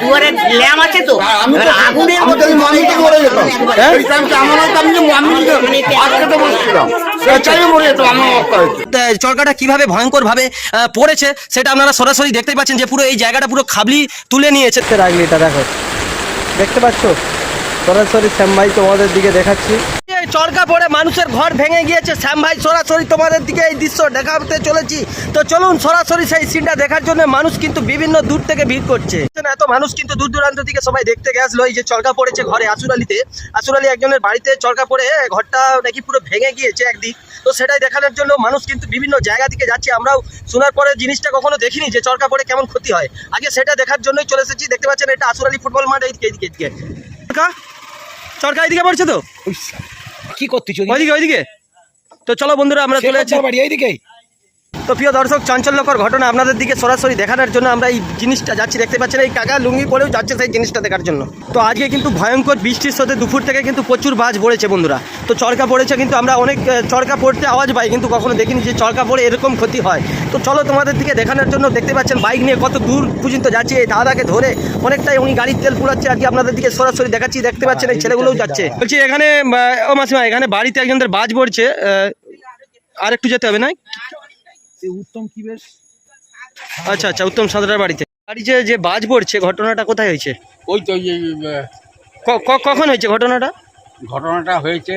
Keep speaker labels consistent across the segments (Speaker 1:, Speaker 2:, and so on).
Speaker 1: দুয়ারে ল্যাম আছে তো? এবার আগুনের
Speaker 2: আমি তো আমি তো মরে যেতাম।
Speaker 1: হ্যাঁ?
Speaker 2: এই টাইমটা আমার আমি যে আমি বসছিলাম।
Speaker 3: চরকাটা কীভাবে ভয়ঙ্কর ভাবে পড়েছে সেটা আপনারা সরাসরি দেখতে পাচ্ছেন যে পুরো এই জায়গাটা পুরো খাবলি তুলে নিয়েছে।
Speaker 4: রাখলি এটা দেখো। দেখতে পাচ্ছ? সরাসরি শ্যাম ভাই তোমাদের দিকে দেখাচ্ছি।
Speaker 3: চরকা পড়ে মানুষের ঘর ভেঙে গিয়েছে। শ্যাম ভাই, সরাসরি তোমাদের দিকে এই দৃশ্য দেখাতে চলেছি। তো চলুন সরাসরি সেই সিনটা দেখার জন্য মানুষ কিন্তু বিভিন্ন দূর থেকে ভিড় করছে। এত মানুষ কিন্তু দূর দূরান্ত থেকে সবাই দেখতে গেছিল। এই যে চরকা পড়েছে ঘরে আসুরালিতে আসুরালি একজনের বাড়িতে চরকা পড়ে ঘরটা নাকি পুরো ভেঙে গিয়েছে একদিক। তো সেটাই দেখানোর জন্য মানুষ কিন্তু বিভিন্ন জায়গা থেকে যাচ্ছে। আমরাও শোনার পরে জিনিসটা কখনো দেখিনি যে চরকা পড়ে কেমন ক্ষতি হয়। আগে সেটা দেখার জন্যই চলে এসেছি। দেখতে পাচ্ছেন এটা আসুরালি ফুটবল মাঠ এইদিকে এইদিকে চরকা চরকা এইদিকে পড়ছে তো?
Speaker 5: কি করতেছো?
Speaker 3: ওইদিকে ওইদিকে। তো চলো বন্ধুরা আমরা চলে যাচ্ছি।
Speaker 5: বাড়ি? এইদিকে
Speaker 3: তো প্রিয় দর্শক, চাঞ্চল্যকর ঘটনা আপনাদের দিকে সরাসরি দেখানোর জন্য আমরা এই জিনিসটা যাচ্ছি। দেখতে পাচ্ছেন, এই কাকা লুঙ্গি পরেও যাচ্ছে সেই জিনিসটা দেখার জন্য। তো আজকে কিন্তু ভয়ঙ্কর বৃষ্টির সাথে দুপুর থেকে কিন্তু প্রচুর বাজ পড়েছে বন্ধুরা। তো চরকা পড়েছে কিন্তু আমরা অনেক চরকা পড়তে আওয়াজ পাই, কিন্তু কখনো দেখিনি যে চরকা পড়ে এরকম ক্ষতি হয়। তো চলো তোমাদের দিকে দেখানোর জন্য দেখতে পাচ্ছেন, বাইক নিয়ে কত দূর পর্যন্ত যাচ্ছে এই দাদাকে ধরে। অনেকটাই উনি গাড়ির তেল পুরাচ্ছে আর কি আপনাদের দিকে সরাসরি দেখাচ্ছি, দেখতে পাচ্ছেন, এই ছেলেগুলোও যাচ্ছে। বলছি, এখানে ও মাসিমা, এখানে বাড়িতে একজনদের বাজ পড়ছে আর একটু যেতে হবে না?
Speaker 5: উত্তম কি বেশ?
Speaker 3: আচ্ছা আচ্ছা উত্তম সাঁতরার বাড়িতে। বাড়িতে যে বাজ পড়ছে ঘটনাটা কোথায় হয়েছে?
Speaker 6: ওই তো এই
Speaker 3: ক- ক- কখন হয়েছে ঘটনাটা?
Speaker 6: ঘটনাটা হয়েছে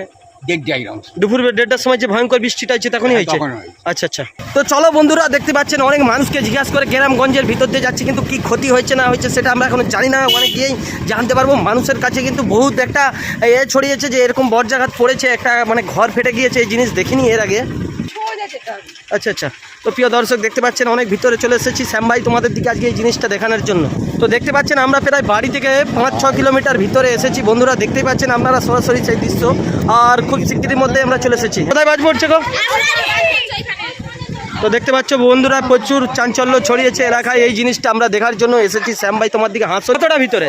Speaker 3: দুপুর দেড়টার সময় যে ভয়ঙ্কর বৃষ্টিটা হচ্ছে তখনই হয়েছে?
Speaker 6: হয়েছে।
Speaker 3: আচ্ছা আচ্ছা। তো চলো বন্ধুরা দেখতে পাচ্ছেন অনেক মানুষকে জিজ্ঞাসা করে গ্রামগঞ্জের ভিতর দিয়ে যাচ্ছে কিন্তু কি ক্ষতি হয়েছে না হয়েছে সেটা আমরা এখন জানি না। অনেক গিয়েই জানতে পারব মানুষের কাছে কিন্তু বহুত একটা এ ছড়িয়েছে যে এরকম বর্জাঘাত পড়েছে একটা মানে ঘর ফেটে গিয়েছে এই জিনিস দেখিনি এর আগে। আচ্ছা আচ্ছা। তো প্রিয় দর্শক দেখতে পাচ্ছেন অনেক ভিতরে চলে এসেছি। শ্যাম ভাই তোমাদের দিকে আজকে এই জিনিসটা দেখানোর জন্য। তো দেখতে পাচ্ছেন আমরা প্রায় বাড়ি থেকে পাঁচ ছ কিলোমিটার ভিতরে এসেছি। বন্ধুরা দেখতেই পাচ্ছেন আপনারা সরাসরি সেই দৃশ্য। আর খুব শিগগিরির মধ্যে আমরা চলে এসেছি। কোথায় বাজ পড়ছে গো? তো দেখতে পাচ্ছ বন্ধুরা প্রচুর চাঞ্চল্য ছড়িয়েছে এলাকায়। এই জিনিসটা আমরা দেখার জন্য এসেছি। শ্যাম ভাই তোমার দিকে হাসো কতটা ভিতরে?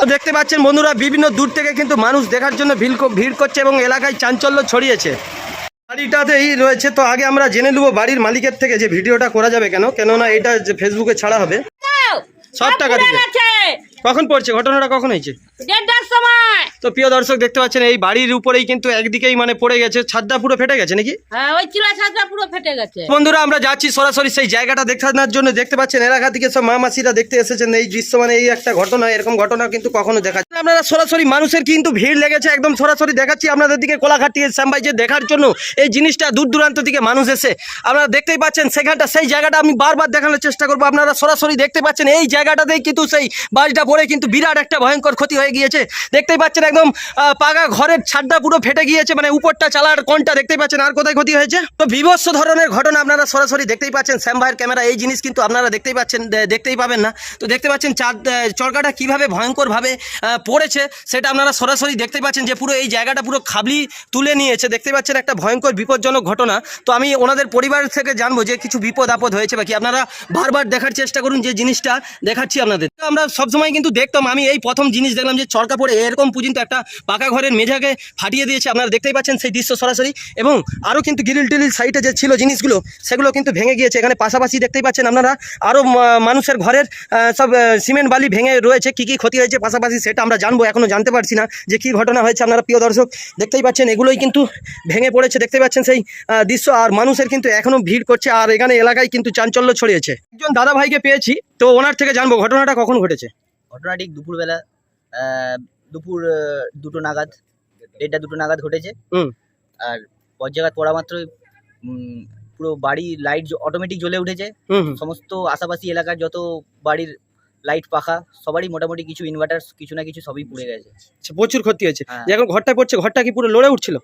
Speaker 3: তো দেখতে পাচ্ছেন বন্ধুরা বিভিন্ন দূর থেকে কিন্তু মানুষ দেখার জন্য ভিড় ভিড় করছে এবং এলাকায় চাঞ্চল্য ছড়িয়েছে। বাড়িটাতেই রয়েছে তো আগে আমরা জেনে নেব বাড়ির মালিকের থেকে যে ভিডিওটা করা যাবে কেন কেননা এটা যে ফেসবুকে ছাড়া হবে। সব টাকা দিবে। কখন পড়ছে? ঘটনাটা কখন হয়েছে?
Speaker 7: সময়
Speaker 3: তো প্রিয় দর্শক দেখতে পাচ্ছেন এই বাড়ির উপরেই কিন্তু একদিকেই মানে পড়ে গেছে ছাদটা পুরো ফেটে গেছে নাকি?
Speaker 7: হ্যাঁ ওই চিলা ছাদটা পুরো ফেটে গেছে।
Speaker 3: বন্ধুরা আমরা যাচ্ছি সরাসরি সেই জায়গাটা দেখানোর জন্য। দেখতে পাচ্ছেন এলাকা থেকে সব মা মাসিরা দেখতে এসেছেন এই দৃশ্য মানে এই একটা ঘটনা এরকম ঘটনা কিন্তু কখনো দেখা যায়। আপনারা সরাসরি মানুষের কিন্তু ভিড় লেগেছে একদম সরাসরি দেখাচ্ছি আপনাদের দিকে কোলাঘাটি শ্যামবাই যে দেখার জন্য। এই জিনিসটা দূর দূরান্ত থেকে মানুষ এসে আপনারা দেখতেই পাচ্ছেন সেখানটা সেই জায়গাটা আমি বারবার দেখানোর চেষ্টা করব। আপনারা সরাসরি দেখতে পাচ্ছেন এই জায়গাটাতেই কিন্তু সেই বাসটা পড়ে কিন্তু বিরাট একটা ভয়ঙ্কর ক্ষতি হয়ে গিয়েছে। দেখতেই পাচ্ছেন একদম পাকা ঘরের ছাদটা পুরো ফেটে গিয়েছে মানে উপরটা চালার কোনটা দেখতেই পাচ্ছেন আর কোথায় ক্ষতি হয়েছে। তো বিভৎস ধরনের ঘটনা আপনারা সরাসরি দেখতেই পাচ্ছেন, শ্যাম ভাইয়ের ক্যামেরা, এই জিনিস কিন্তু আপনারা দেখতেই পাচ্ছেন দেখতেই পাবেন না। তো দেখতে পাচ্ছেন চাঁদ চরকাটা কীভাবে ভয়ঙ্করভাবে পড়েছে, সেটা আপনারা সরাসরি দেখতে পাচ্ছেন যে পুরো এই জায়গাটা পুরো খাবলি তুলে নিয়েছে। দেখতে পাচ্ছেন একটা ভয়ঙ্কর, বিপজ্জনক ঘটনা। তো আমি ওনাদের পরিবার থেকে জানব যে কিছু বিপদ আপদ হয়েছে বাকি আপনারা বারবার দেখার চেষ্টা করুন যে জিনিসটা দেখাচ্ছি আপনাদের। আমরা সবসময় কিন্তু দেখতাম, আমি এই প্রথম জিনিস দেখলাম যে চরকা পড়ে, এরকম পর্যন্ত একটা পাকা ঘরের মেঝাকে ফাটিয়ে দিয়েছে। আপনারা দেখতেই পাচ্ছেন সেই দৃশ্য সরাসরি। এবং আরও কিন্তু গিরিল টিরিল সাইডে যে ছিল জিনিসগুলো, সেগুলো কিন্তু ভেঙে গিয়েছে। এখানে পাশাপাশি দেখতেই পাচ্ছেন আপনারা আরও মানুষের ঘরের সব সিমেন্ট বালি ভেঙে রয়েছে। কী কী ক্ষতি হয়েছে পাশাপাশি সেটা আমরা জানব এখনও জানতে পারছি না যে কী ঘটনা হয়েছে আপনারা প্রিয় দর্শক। দেখতেই পাচ্ছেন এগুলোই কিন্তু ভেঙে পড়েছে। দেখতে পাচ্ছেন সেই দৃশ্য। আর মানুষের কিন্তু এখনও ভিড় করছে। আর এখানে এলাকায় কিন্তু চাঞ্চল্য ছড়িয়েছে। একজন দাদা ভাইকে পেয়েছি, তো ওনার থেকে জানব, ঘটনাটা কখন ঘটেছে?
Speaker 8: ঘটনা ঠিক দুপুরবেলা দুপুর দুটো নাগাদ দেড়টা দুটো নাগাদ ঘটেছে।
Speaker 3: হুম।
Speaker 8: আর বজ্রাঘাত পড়া মাত্রই পুরো বাড়ি লাইট অটোমেটিক জ্বলে উঠেছে। সমস্ত আশাপাশি এলাকার যত বাড়ির লাইট পাখা সবারই মোটামুটি কিছু ইনভার্টার কিছু না কিছু সবই পুড়ে গেছে।
Speaker 3: আচ্ছা, প্রচুর ক্ষতি হয়েছে।
Speaker 8: হ্যাঁ।
Speaker 3: এখন ঘরটা পড়ছে ঘরটা কি পুরো লড়ে উঠছিল?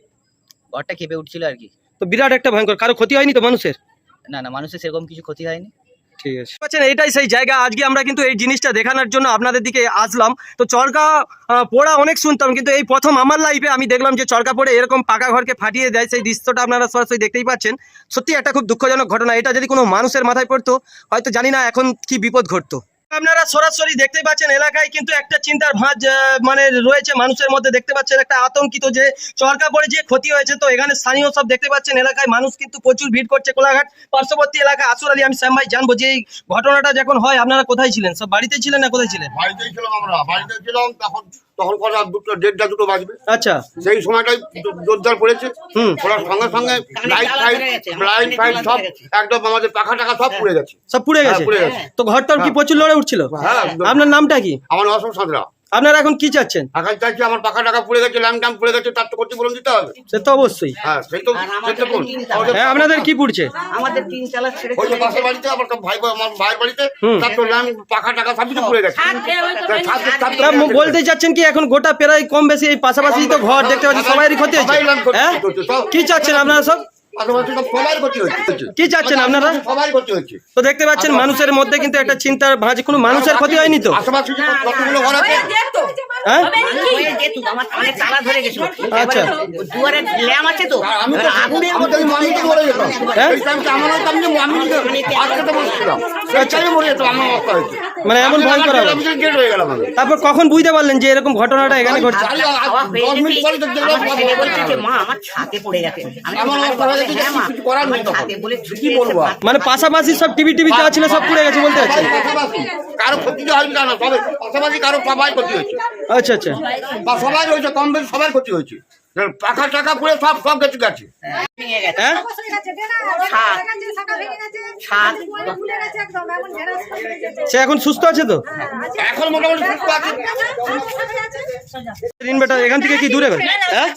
Speaker 8: ঘরটা কেঁপে উঠছিল আর কি।
Speaker 3: তো বিরাট একটা ভয়ঙ্কর কারও ক্ষতি হয়নি তো মানুষের?
Speaker 8: না না মানুষের সেরকম কিছু ক্ষতি হয়নি।
Speaker 3: ঠিক আছে। এটাই সেই জায়গা। আজকে আমরা কিন্তু এই জিনিসটা দেখানোর জন্য আপনাদের দিকে আসলাম। তো চরকা পোড়া অনেক শুনতাম, কিন্তু এই প্রথম আমার লাইফে আমি দেখলাম যে চরকা পড়ে এরকম পাকা ঘরকে ফাটিয়ে দেয়। সেই দৃশ্যটা আপনারা সরাসরি দেখতেই পাচ্ছেন। সত্যি একটা খুব দুঃখজনক ঘটনা। এটা যদি কোনো মানুষের মাথায় পড়তো, হয়তো জানি না এখন কি বিপদ ঘটতো। আপনারা সরাসরি দেখতে পাচ্ছেন এলাকায় কিন্তু একটা চিন্তার ভাঁজ মানে রয়েছে মানুষের মধ্যে। দেখতে পাচ্ছেন একটা আতঙ্কিত যে চরকা পড়ে যে ক্ষতি হয়েছে, তো এখানে স্থানীয় সব দেখতে পাচ্ছেন এলাকায় মানুষ কিন্তু প্রচুর ভিড় করছে। কোলাঘাট পার্শ্ববর্তী এলাকা আসুর আলী, আমি শ্যাম ভাই জানব যে এই ঘটনাটা যখন হয়, আপনারা কোথায় ছিলেন? সব বাড়িতে ছিলেন না কোথায় ছিলেন?
Speaker 2: বাড়িতে ছিলাম আমরা। বাড়িতে ছিলাম, তখন তখন কটা দুটো দেড়টা দুটো বাজবে।
Speaker 3: আচ্ছা।
Speaker 2: সেই সময়টাই জোরদার পড়েছে।
Speaker 3: হুম।
Speaker 2: পড়ার সঙ্গে সঙ্গে লাইট ফাইট লাইট ফাইট সব একদম আমাদের পাখা টাকা সব পুড়ে গেছে।
Speaker 3: সব পুড়ে গেছে।
Speaker 2: হ্যাঁ, পুড়ে গেছে।
Speaker 3: তো ঘরটার কি প্রচুর লড়ে উঠছিল?
Speaker 2: হ্যাঁ।
Speaker 3: আপনার নামটা কি?
Speaker 2: আমার অসম সাঁতরা।
Speaker 3: আপনারা এখন কি চাচ্ছেন?
Speaker 2: এখন চাইছি আমার পাখা টাকা পুড়ে গেছে ল্যাম্প ট্যাম্প পুড়ে গেছে তার তো ক্ষতিপূরণ দিতে হবে।
Speaker 3: সে তো অবশ্যই।
Speaker 2: হ্যাঁ সেই তো সেই তো কোন
Speaker 3: হ্যাঁ আপনাদের কি পুড়ছে?
Speaker 8: আমাদের তিন চালা ছেড়ে
Speaker 2: ওই যে পাশের বাড়িতে আমার তো ভাই আমার ভাইয়ের বাড়িতে তার তো ল্যাম্প পাখা টাকা সব কিছু পুড়ে গেছে।
Speaker 7: তা
Speaker 2: ছাদ- ছাদ তো
Speaker 3: তা
Speaker 2: পুড়ে
Speaker 3: বলতে চাচ্ছেন কি এখন গোটা প্রায় কম বেশি এই পাশাপাশি তো ঘর দেখতে পাচ্ছি সবারই ক্ষতি হয়েছে।
Speaker 2: সবাই
Speaker 3: হ্যাঁ?
Speaker 2: সব।
Speaker 3: কি চাচ্ছেন আপনারা সব? কি চাচ্ছেন আপনারা?
Speaker 2: সবাই ক্ষতি হচ্ছে।
Speaker 3: তো দেখতে পাচ্ছেন মানুষের মধ্যে কিন্তু একটা চিন্তার ভাঁজ কোনো মানুষের ক্ষতি হয়নি তো? আচ্ছা। মানে এমন ভয়
Speaker 2: আমি
Speaker 3: তারপর কখন বুঝতে পারলেন যে এরকম ঘটনাটা এখানে ঘটছে?
Speaker 8: মা আমার ছাতে পড়ে গেছে।
Speaker 2: হয়ে
Speaker 8: হ্যাঁ?
Speaker 3: মানে পাশাপাশি সব টিভি টিভি যা ছিল সব পুড়ে গেছে বলতে
Speaker 2: আছে কারও ক্ষতি তো হয়নি না সবাই পাশাপাশি কারও সবাই ক্ষতি হয়েছে।
Speaker 3: আচ্ছা আচ্ছা।
Speaker 2: বা সবাই হয়েছে কম বেশি সবার ক্ষতি হয়েছে। পাখা টাকা পুড়ে সব সব গেছে গেছে।
Speaker 8: নিয়ে গেছে
Speaker 3: হ্যাঁ।
Speaker 8: ছাদ।
Speaker 3: সে এখন সুস্থ আছে তো?
Speaker 2: এখন মোটামুটি সুস্থ আছে।
Speaker 3: ইনভার্টার এখান থেকে কি দূরে হ্যাঁ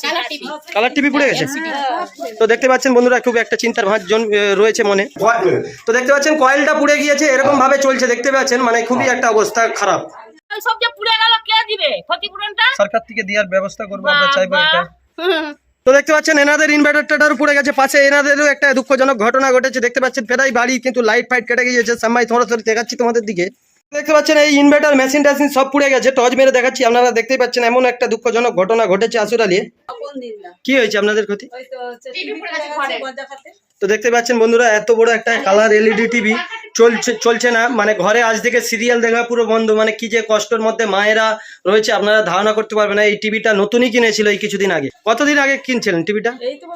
Speaker 3: কালার টিভি পুড়ে গেছে? তো দেখতে পাচ্ছেন বন্ধুরা খুব একটা চিন্তার ভাঁজ জন রয়েছে মনে। তো দেখতে পাচ্ছেন কয়েলটা পুড়ে গিয়েছে এরকম ভাবে চলছে দেখতে পাচ্ছেন মানে খুবই একটা অবস্থা খারাপ।
Speaker 7: সব যে পুড়ে গেল কে দিবে? ক্ষতিপূরণটা?
Speaker 3: সরকার থেকে দেওয়ার ব্যবস্থা করব আমরা চাইব এটা তো দেখতে পাচ্ছেন এনাদের ইনভার্টারটার পুড়ে গেছে। পাশে এনাদেরও একটা দুঃখজনক ঘটনা ঘটেছে। দেখতে পাচ্ছেন ফেরাই বাড়ি কিন্তু লাইট ফাইট কেটে গিয়েছে। সামাই থোড়াথড়ি দেখাচ্ছি তোমাদের দিকে। দেখতে পাচ্ছেন এই ইনভার্টার মেশিন টেশিন সব পুড়ে গেছে। টর্চ মেরে দেখাচ্ছি আপনারা দেখতেই পাচ্ছেন এমন একটা দুঃখজনক ঘটনা ঘটেছে আসুরালি কি হয়েছে আপনাদের ক্ষতি? তো দেখতে পাচ্ছেন বন্ধুরা এত বড় একটা কালার এলইডি টিভি চলছে চলছে না। মানে ঘরে আজ থেকে সিরিয়াল দেখা পুরো বন্ধ। মানে কি যে কষ্টের মধ্যে মায়েরা রয়েছে আপনারা ধারণা করতে পারবেন না। এই টিভিটা নতুনই কিনেছিল এই কিছুদিন আগে। কতদিন আগে কিনছিলেন টিভিটা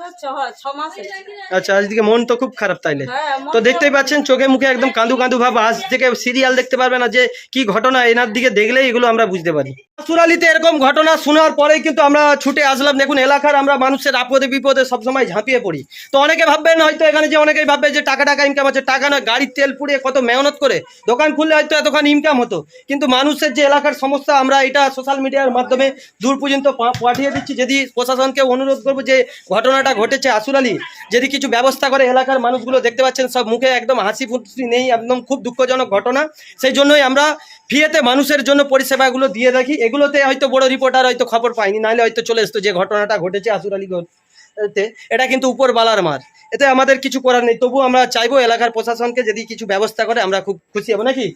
Speaker 7: আচ্ছা আজ হয়
Speaker 3: আচ্ছা আজকে মন তো খুব খারাপ তাইলে।
Speaker 7: হ্যাঁ,
Speaker 3: তো দেখতেই পাচ্ছেন চোখে মুখে একদম কাঁদু কাঁদু ভাব। আজ থেকে সিরিয়াল দেখতে পারবে না যে কি ঘটনা এনার দিকে দেখলেই এগুলো আমরা বুঝতে পারি। সুরালিতে এরকম ঘটনা শোনার পরেই কিন্তু আমরা ছুটে আসলাম। দেখুন, এলাকার আমরা মানুষের আপদে বিপদে সবসময় ঝাঁপিয়ে পড়ি। তো অনেকে ভাববেন হয়তো এখানে যে অনেকেই ভাববে যে টাকা টাকা ইনকাম আছে, টাকা নয়, গাড়ির তেল পুড়িয়ে কত মেহনত করে। দোকান খুললে হয়তো এতক্ষণ ইনকাম হতো। কিন্তু মানুষের যে এলাকার সমস্যা, আমরা এটা সোশ্যাল মিডিয়ার মাধ্যমে দূর পর্যন্ত পাঠিয়ে দিচ্ছি। যদি প্রশাসনকে অনুরোধ করব যে ঘটনাটা ঘটেছে আসুরালি, যদি কিছু ব্যবস্থা করে এলাকার মানুষগুলো দেখতে পাচ্ছেন, সব মুখে একদম হাসি ফুসি নেই, একদম খুব দুঃখজনক ঘটনা। সেই জন্যই আমরা ফ্রিয়েতে মানুষের জন্য পরিষেবাগুলো দিয়ে রাখি এগুলোতে হয়তো বড় রিপোর্টার হয়তো খবর পায়নি, নাহলে হয়তো চলে আসতো যে ঘটনাটা ঘটেছে আসুর তে। এটা কিন্তু উপর বালার মার। এতে আমাদের কিছু করার নেই। তবু আমরা চাইব এলাকার প্রশাসনকে যদি কিছু ব্যবস্থা করে আমরা খুব খুশি হব, নাকি?